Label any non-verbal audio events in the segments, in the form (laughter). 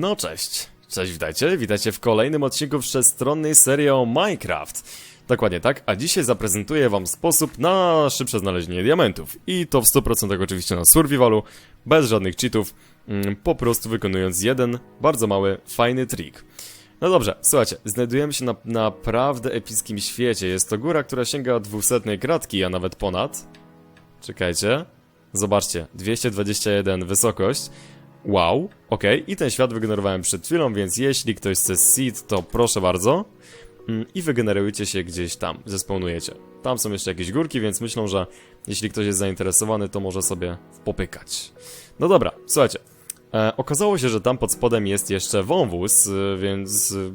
No cześć. Cześć, witajcie. Witajcie w kolejnym odcinku wszechstronnej serii o Minecraft. Dokładnie tak, a dzisiaj zaprezentuję wam sposób na szybsze znalezienie diamentów. I to w 100% oczywiście na survivalu, bez żadnych cheatów, mm, po prostu wykonując jeden bardzo mały, fajny trik. No dobrze, słuchajcie, znajdujemy się na naprawdę epickim świecie. Jest to góra, która sięga 200 kratki, a nawet ponad. Czekajcie. Zobaczcie, 221 wysokość. Wow, ok. I ten świat wygenerowałem przed chwilą, więc jeśli ktoś chce seed, to proszę bardzo. Mm, I wygenerujcie się gdzieś tam, zespawnujecie. Tam są jeszcze jakieś górki, więc myślą, że jeśli ktoś jest zainteresowany, to może sobie popykać. No dobra, słuchajcie. E, okazało się, że tam pod spodem jest jeszcze wąwóz, y, więc y,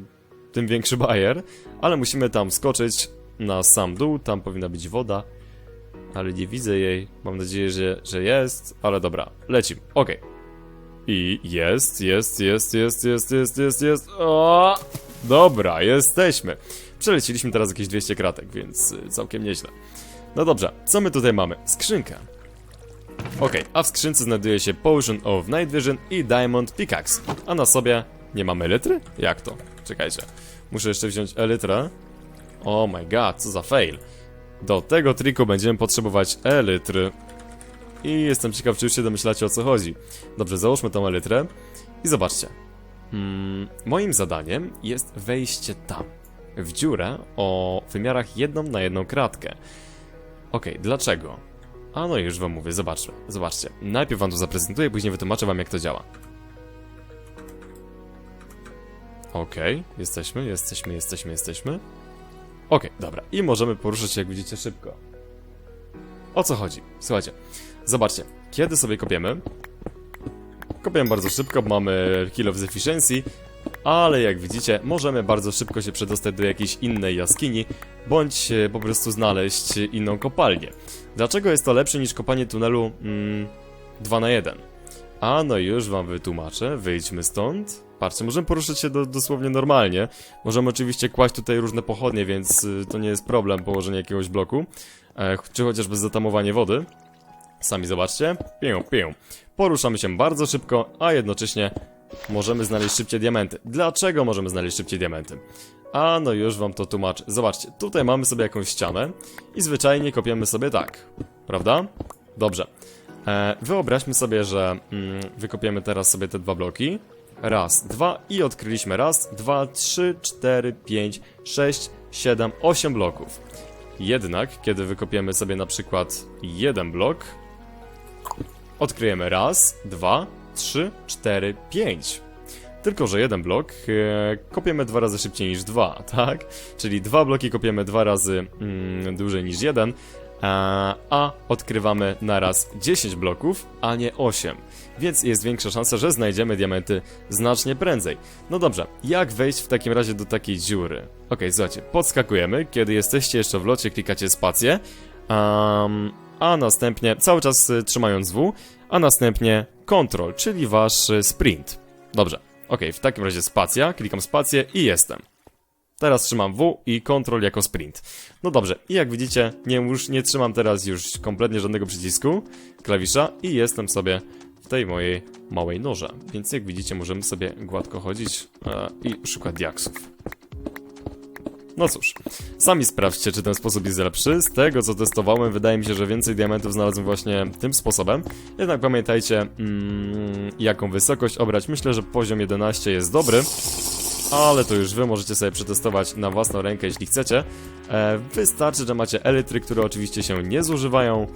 tym większy bajer, ale musimy tam skoczyć na sam dół, tam powinna być woda, ale nie widzę jej. Mam nadzieję, że, że jest, ale dobra, lecimy. Okej. I jest, jest, jest, jest, jest, jest, jest, jest. O! Dobra, jesteśmy. Przeleciliśmy teraz jakieś 200 kratek, więc y, całkiem nieźle. No dobrze, co my tutaj mamy? Skrzynkę. Okej, a w skrzynce znajduje się Potion of Night Vision i Diamond Pickaxe. A na sobie nie mamy elitry? Jak to? Czekajcie. Muszę jeszcze wziąć elytrę. Oh my god, co za fail. Do tego triku będziemy potrzebować elitry. I jestem ciekaw, czy już się domyślacie o co chodzi. Dobrze, załóżmy tą elytrę. I zobaczcie. Hmm, moim zadaniem jest wejście tam. W dziurę o wymiarach jedną na jedną kratkę. Okej, dlaczego? A no już wam mówię, zobaczmy. Zobaczcie. Najpierw wam to zaprezentuję, później wytłumaczę wam jak to działa. Okej, jesteśmy, jesteśmy, jesteśmy, jesteśmy. Okej, dobra. I możemy poruszać się, jak widzicie, szybko. O co chodzi? Słuchajcie, zobaczcie. Kiedy sobie kopiemy, kopiemy bardzo szybko, mamy kill of efficiency, ale jak widzicie, możemy bardzo szybko się przedostać do jakiejś innej jaskini, bądź e, po prostu znaleźć inną kopalnię. Dlaczego jest to lepsze niż kopanie tunelu mm, 2 na 1? A no już wam wytłumaczę, wyjdźmy stąd. Patrzcie, możemy poruszyć się do, dosłownie normalnie. Możemy oczywiście kłaść tutaj różne pochodnie, więc y, to nie jest problem położenie jakiegoś bloku. E, czy chociażby zatamowanie wody. Sami zobaczcie. Pię, pię. Poruszamy się bardzo szybko, a jednocześnie możemy znaleźć szybciej diamenty. Dlaczego możemy znaleźć szybciej diamenty? A no już wam to tłumaczę. Zobaczcie, tutaj mamy sobie jakąś ścianę i zwyczajnie kopiemy sobie tak. Prawda? Dobrze. E, wyobraźmy sobie, że mm, wykopiemy teraz sobie te dwa bloki. Raz, dwa i odkryliśmy raz, dwa, trzy, cztery, pięć, sześć, siedem, osiem bloków. Jednak, kiedy wykopiemy sobie na przykład jeden blok, odkryjemy raz, dwa, trzy, cztery, pięć. Tylko, że jeden blok e, kopiemy dwa razy szybciej niż dwa, (laughs) tak? Czyli dwa bloki kopiemy dwa razy mm, dłużej niż jeden, a, a odkrywamy naraz 10 bloków, a nie 8. Więc jest większa szansa, że znajdziemy diamenty znacznie prędzej. No dobrze, jak wejść w takim razie do takiej dziury? Ok, słuchajcie, podskakujemy, kiedy jesteście jeszcze w locie, klikacie spację, um, a następnie, cały czas y, trzymając W, a następnie Ctrl, czyli wasz y, sprint. Dobrze, ok, w takim razie spacja, klikam spację i jestem. Teraz trzymam W i Ctrl jako sprint. No dobrze, i jak widzicie, nie, już nie trzymam teraz już kompletnie żadnego przycisku, klawisza i jestem sobie w tej mojej małej noże. Więc jak widzicie, możemy sobie gładko chodzić e, i szukać diaksów. No cóż, sami sprawdźcie, czy ten sposób jest lepszy. Z tego, co testowałem, wydaje mi się, że więcej diamentów znalazłem właśnie tym sposobem. Jednak pamiętajcie, mm, jaką wysokość obrać. Myślę, że poziom 11 jest dobry ale to już wy możecie sobie przetestować na własną rękę, jeśli chcecie. E, wystarczy, że macie elitry, które oczywiście się nie zużywają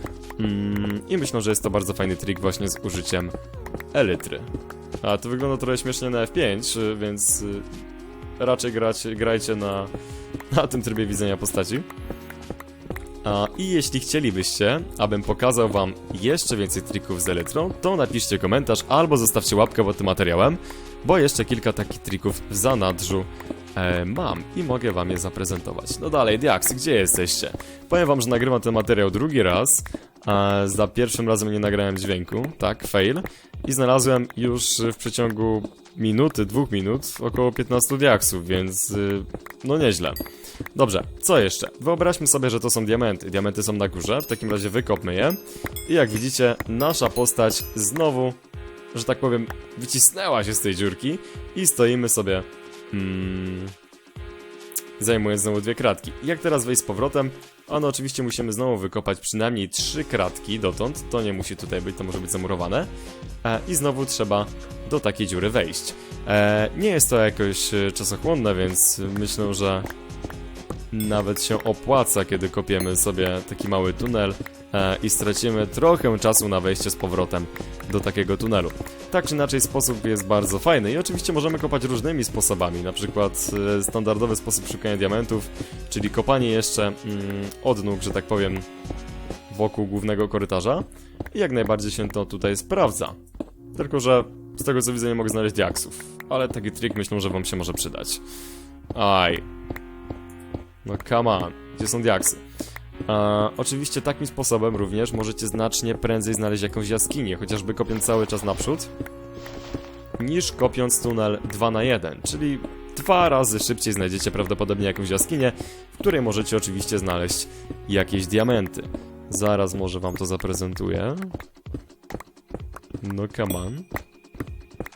mm, i myślę, że jest to bardzo fajny trik właśnie z użyciem elitry. A to wygląda trochę śmiesznie na F5, y, więc y, raczej grać, grajcie na, na tym trybie widzenia postaci. A, I jeśli chcielibyście, abym pokazał wam jeszcze więcej trików z elytrą, to napiszcie komentarz albo zostawcie łapkę pod tym materiałem, bo jeszcze kilka takich trików w zanadrzu e, mam i mogę wam je zaprezentować. No dalej, Diax, gdzie jesteście? Powiem wam, że nagrywam ten materiał drugi raz, za pierwszym razem nie nagrałem dźwięku, tak, fail, i znalazłem już w przeciągu minuty, dwóch minut około 15 diaksów, więc y, no nieźle. Dobrze, co jeszcze? Wyobraźmy sobie, że to są diamenty. Diamenty są na górze, w takim razie wykopmy je. I jak widzicie, nasza postać znowu że tak powiem, wycisnęła się z tej dziurki i stoimy sobie, mm, zajmując znowu dwie kratki. Jak teraz wejść z powrotem? Ano oczywiście musimy znowu wykopać przynajmniej trzy kratki dotąd, to nie musi tutaj być, to może być zamurowane. E, I znowu trzeba do takiej dziury wejść. E, nie jest to jakoś e, czasochłonne, więc myślę, że nawet się opłaca, kiedy kopiemy sobie taki mały tunel i stracimy trochę czasu na wejście z powrotem do takiego tunelu. Tak czy inaczej sposób jest bardzo fajny i oczywiście możemy kopać różnymi sposobami, na przykład e, standardowy sposób szukania diamentów, czyli kopanie jeszcze mm, odnóg, że tak powiem, wokół głównego korytarza i jak najbardziej się to tutaj sprawdza. Tylko, że z tego co widzę nie mogę znaleźć diaksów, ale taki trik myślę, że wam się może przydać. Aj. No come on, gdzie są diaksy? Oczywiście takim sposobem również możecie znacznie prędzej znaleźć jakąś jaskinię, chociażby kopiąc cały czas naprzód, niż kopiąc tunel 2 na 1, czyli dwa razy szybciej znajdziecie prawdopodobnie jakąś jaskinię, w której możecie oczywiście znaleźć jakieś diamenty. Zaraz może wam to zaprezentuję. No come on.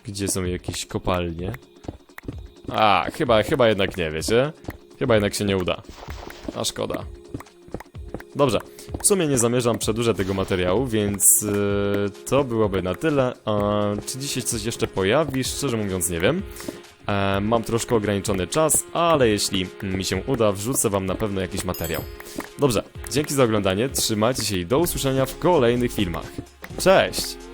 Gdzie są jakieś kopalnie? A, chyba, chyba jednak nie, wiecie? Chyba jednak się nie uda. A szkoda. Dobrze, w sumie nie zamierzam przedłużać tego materiału, więc yy, to byłoby na tyle. A, czy dzisiaj coś jeszcze pojawi? Szczerze mówiąc nie wiem. E, mam troszkę ograniczony czas, ale jeśli mi się uda, wrzucę wam na pewno jakiś materiał. Dobrze, dzięki za oglądanie, trzymajcie się i do usłyszenia w kolejnych filmach. Cześć!